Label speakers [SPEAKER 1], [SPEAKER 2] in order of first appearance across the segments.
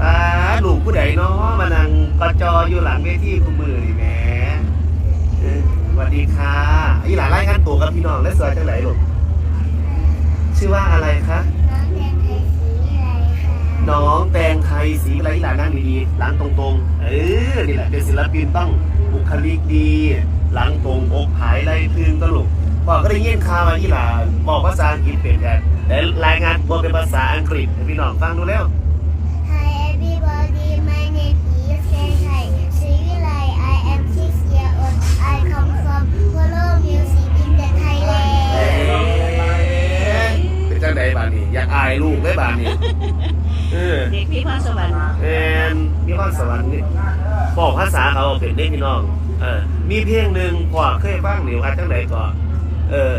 [SPEAKER 1] ป้าลูกผู้ใดเนาะมานั่งกอจออยู่หลังเวทีคุณมือนี่แหมเออสวัสดีค่ะอีหลานไล่กันตัวกับพี่น้องและสวยจังไหนลูกชื่อว่าอะไรคะน้องแตงไทยสีอะไรที่หลานนั่งดีๆหลังตรงๆ เออ นี่แหละเป็นศิลปินต้องบุคลิกดี หลังตรงอกหายไรพึงตลกพอก็ได้ยินข่าวมาที่หลานบอกภาษาอังกฤษเป็นแต่แต่รายงานตัวเป็นภาษาอังกฤษพี่น้องฟังดูแล้ว
[SPEAKER 2] ครสวรรค์
[SPEAKER 1] นี่บอกภาษาเขาเป็นได้พี่น้องเออมีเพลงหนึ่งพอเคยฟังหนิวอาจังไหนก่อนเออ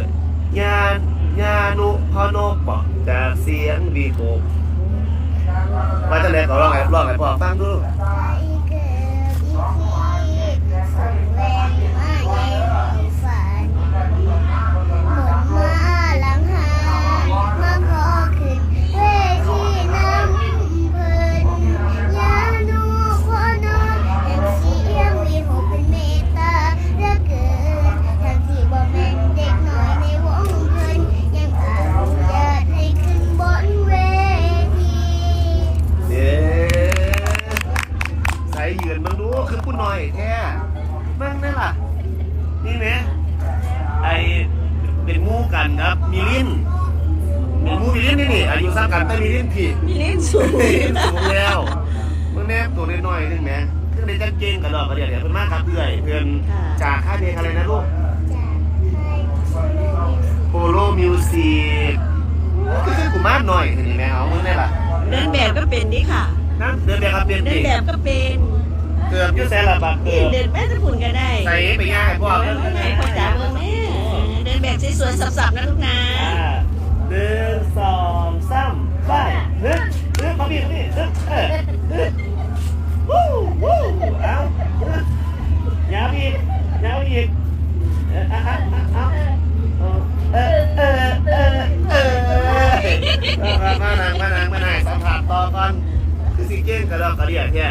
[SPEAKER 1] ยานยานุพโนปอจากเสียงวีโกมาจังไหนก็ร้องไงร้องไงพอฟังดู ยืนมึงดูคือผู้น้อยแท้มึงนี่ล่ะ นี่ไหมไอเป็นหมู่กันครับ มีลิ้นเป็นหมู่มีลิ้นนี่นี่อายุสักกันแต่มีลิ้นผิด
[SPEAKER 2] มีลิ้นสูง
[SPEAKER 1] เห็นสูงแล้วเมื่อแนบตัวน้อยๆนึงแหมคือในจังเก่งกันหรอกก็เดี๋ยวเดี๋ยวเพิ่นมากครับเพื่อยเพื่อนจากค่ายเพลงอะไรนะลูก
[SPEAKER 3] จากไทยโซโลมิวสิก
[SPEAKER 1] โปโลมิวสิกคือคือกูมากหน่อยทีนี้แม่เอามึงได้ล่ะ
[SPEAKER 2] เดินแบบก็เป็นนี่ค่ะ
[SPEAKER 1] นั่นเดินแบบครับเปลี่ยน
[SPEAKER 2] เดิน
[SPEAKER 1] ดิ
[SPEAKER 2] แบบก็เป็น
[SPEAKER 1] เกือบอยุ่แสนละบาทเกื
[SPEAKER 2] นี่
[SPEAKER 1] อบ
[SPEAKER 2] เดินแม่ตะพุ่นก็ได้
[SPEAKER 1] ใส่ไปง่ายพ่อ
[SPEAKER 2] เดินไงพ่อจ๋าเบิ่งแม่เดินแบบสวยๆสับๆนะลูกนะ
[SPEAKER 1] อ่าหนึ่งสองสามไปเฮ้ยเฮ้ยเขาพี่เขาพี่เฮ้ยเออเฮ้ยวู้วู้เอาเฮ้ยยาวอีกยาวอีกเออเอาเอาเอาเอา เออเออเออเออมานางมานางมานางสัมผัสต่อก่อนคือสิเก้งกระดอกกระเดียดแค่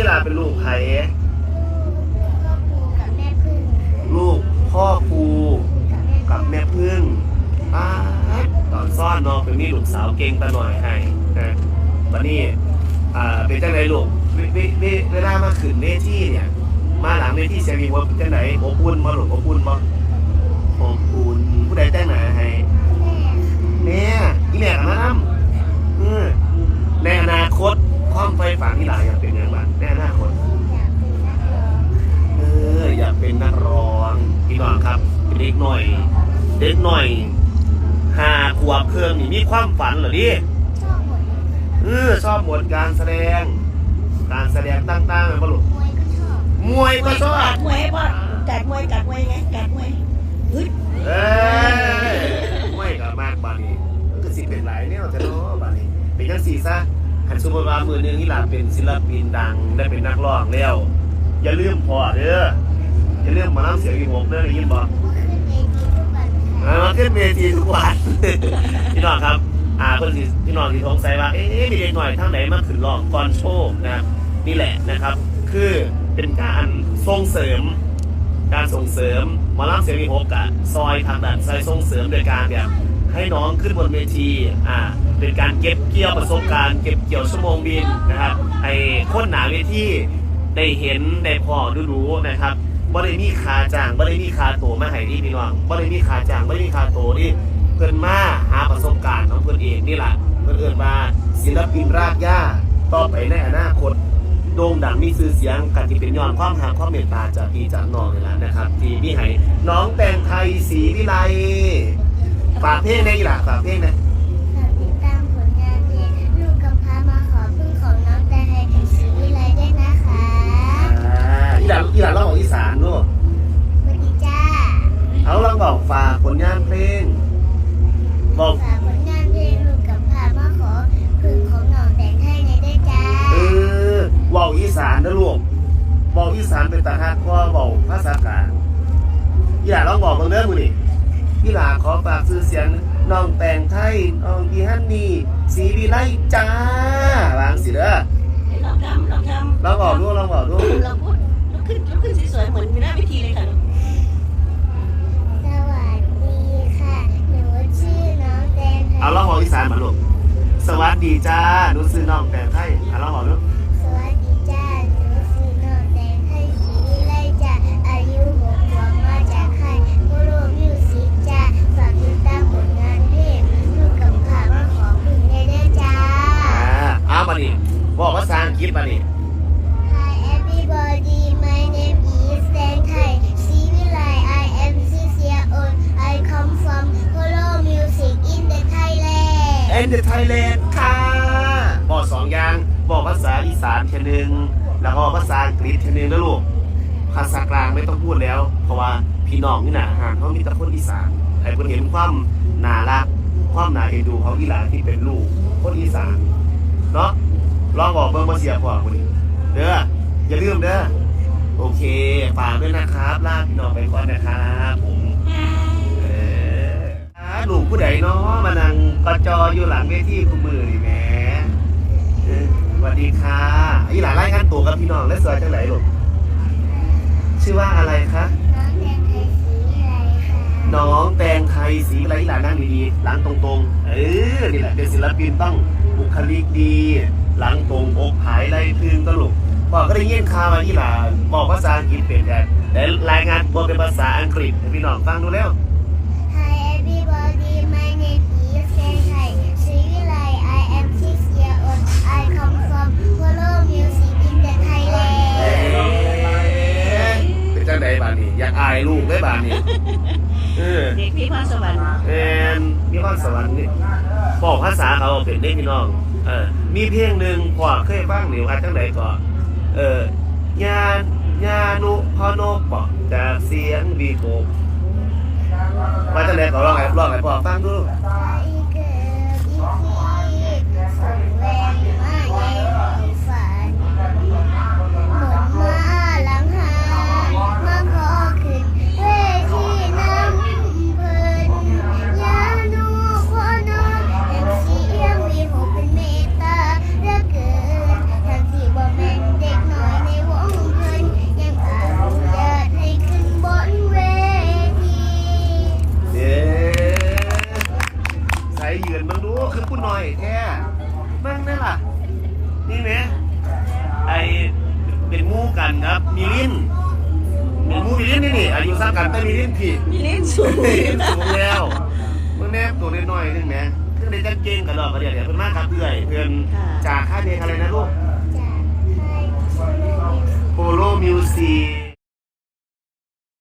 [SPEAKER 1] ยี่ลาเป็นลูกใคร
[SPEAKER 3] ก็ปูกับแม่พึ่ง
[SPEAKER 1] ลูกพ่อครู
[SPEAKER 3] กับแม่
[SPEAKER 1] กับแม่พึ่งป้าดตอนซ่อนเนาะเป็นนี่ลูกสาวเก่งตาหน่อยให้นะวันนี้อ่าเป็นจังไรลูกเวเวเวเวลามาขึ้นเวทีเนี่ย มาหลังเวทีเสียงมีว่าเป็นจังไรอบอุ่นมาหลงอบอุ่นบ่อบอุ่นผู้ใดแต่งหน้าให้
[SPEAKER 3] แม่
[SPEAKER 1] เนี่ยอีแหลกมานำเออในอนาคต ความไฟฝันที่หลายอยากเป็นอย่างไรในอนาคต
[SPEAKER 3] อยากเป็นนักร้อง
[SPEAKER 1] เอออยากเป็นนักร้องพี่น้องครับเป็นเด็กหน่อย เด็กหน่อยหาขวบเครื่องนี่มีความฝันเหรอดิ
[SPEAKER 3] ชอบหมดเลย
[SPEAKER 1] เออชอบบทการแสดง การแสดงต่างๆนะบลุ
[SPEAKER 3] มวยก็ชอบ
[SPEAKER 1] มวยก็ชอบ
[SPEAKER 2] กัดมวยพ่อกัดมวยกัดมวยไงกัดมวยฮึด
[SPEAKER 1] เอ้ยมวยกับมากบานี้มันก็สิเป็นหลายเนี่ยจะเนาะบานี้เป็นยังสี่ซะ หันสมมติว่ามือหนึงที่หลาเป็นศิลปินดังได้เป็นนักร้องแล้ว อย่าลืมพอเด้ออย่าลืมหมาน้ำเสียงอีหกเด้อได้ยินบ่
[SPEAKER 3] ก็ขึ้นเวทีทุกวันค่ะ
[SPEAKER 1] อ่ามาขึ้นเวทีทุกวัน พี่น้องครับ อ่าเพื่อนสิพี่น้องที่สงสัยว่าเอ๊ะมีเด็กหน่อยทางไหนมาขึ้นร้องก่อนโชว์นะครับนี่แหละนะครับ คือเป็นการส่งเสริม การส่งเสริมหมอลำเสียงมีหกอะซอยทางด่านซอยส่งเสริมโดยการแบบให้น้องขึ้นบนเวทีอ่า เป็นการเก็บเกี่ยวประสบการณ์เก็บเกี่ยวชั่วโมงบินนะครับให้คนหนาเวทีได้เห็นได้พอดูรู้นะครับบ่ได้มีคาจ้างบ่ได้มีคาโตวมาให้ที่พี่น้องบ่ได้มีคาจ้างบ่ได้มีคาโตวที่เพิ่นมาหาประสบการณ์ของเพิ่นเองนี่แหละเพิ่นเอิ้นว่าศิลปินรากหญ้าต่อไปในอนาคตโด่งดังมีชื่อเสียงกันที่เป็นย้อนความหาความเมตตาจากพี่จากน้องนี่แหละนะครับที่พี่ให้น้องแต่งไทยศรีวิไลฝากเพลงในอีหล่ะฝากเพลงนะ
[SPEAKER 3] ฝากติดตามผลงานเพลงลูกกำพร้ามาขอพึ่งของน้องแต่ให้ศรีวิไลด้วยนะคะ
[SPEAKER 1] อ่าอีหล่ะอีหล่ะร้องของอีสานด้วย
[SPEAKER 3] สวัสดีจ้า
[SPEAKER 1] เอาลองบอกฝากผลงานเพลง บอก
[SPEAKER 3] ฝากผลงานเพลงลูกกำพร้ามาขอพึ่งของน้องแต่งให้ในด้วยจ้า
[SPEAKER 1] เออเว่าอีสานนะลูกเว่าอีสาน เป็นตาฮักก็เว่าภาษากลางอีหล่ะลองบอกเบิ่งเด้อมื้อนี้อีหล่ะขอฝากชื่อเสียงน้องแต่งไทยน้องพี่ฮันนี่ศรีวิไลจ้าวางสิเด้อลองทำลองทำลองบอกดูลองบอกดู
[SPEAKER 2] เราพูดลุกขึ้นลุกขึ้นสวยๆเหมือนมีหน้าเวทีเลยค่ะ
[SPEAKER 3] สวัสดีค่ะหนูชื่อน้องแตงไทย
[SPEAKER 1] เอาลองบอกอีสานมาลูกสวัสดีจ้าหนูซื้อน้องแต่ไทยเอาลองบอกดู
[SPEAKER 3] ส นเดอ
[SPEAKER 1] ร์ไทยแลนด์ค่ะบอกสองอย่างบอกภาษาอีสานเทนึงแล้วก็ภาษาอังกฤษเทนึงนะลูกภาษากลางไม่ต้องพูดแล้ว เพราะว่าพี่น้องนี่นะห่างเขามีแต่คนอีสานให้เพิ่นเห็นความน่ารักความน่าเอ็นดูของอีหลานที่เป็นลูกคนอีสานเนาะลองบอกเบิ่งมาเสียพอคนนี้เด้ออย่าลืมเด้อโอเคฝากด้วยนะครับลาพี่น้องไปก่อนนะครับผม ลูกผู้ใดเนาะมานั่งกอจออยู่หลังเวทีคุณมือนี่แหมเออสวัสดีค่ะอีหลานไล่กันตัวกับพี่น้องและสวยจังไหนลูกชื่อว่าอะไรคะ
[SPEAKER 3] น้องแตงไทยสีอะไรค่ะ
[SPEAKER 1] น้องแตงไทยสีอะไรอีหลานนั่งดีๆหลังตรงๆ เออนี่แหละเป็นศิลปินต้องบุคลิกดี หลังตรงอกหายไรพึงตลกบอกก็ได้ยินข่าวมาอีหลานบอกภาษาอังกฤษเป็นแต่แต่รายงานตัวเป็นภาษาอังกฤษให้พี่น้องฟังดูแล้ว งไดบ้านนี้อยากอายลูกได้บ้านนี้เออ
[SPEAKER 2] เด็กพี่พรสวรรค์
[SPEAKER 1] แอนมีความสวรรค์นี่บอกภาษาเขาเป็นได้พี่น้องเออมีเพลงหนึ่งพอเคยฟังหนิวอาจังไดก่อนเออยานยานุพอนกปอกจากเสียงวีโกบว่าจังไดก็ร้องไงร้องไงพอฟังดู
[SPEAKER 3] กันแต่
[SPEAKER 1] มีเล่นผีมีเล่น
[SPEAKER 2] สูง
[SPEAKER 1] เล่นสูงแล้วเมื่อแน่ตัวน้อยนึงแม่เพื่อนได้จังเก่งกันหรอกก็เดี๋ยวเดี๋ยวเพื่อนมากับเพื่อนเพื่อนจากค่ายเพลงอะไรนะลูกจาก
[SPEAKER 2] ค่า
[SPEAKER 3] ยโป
[SPEAKER 1] โลมิวสิก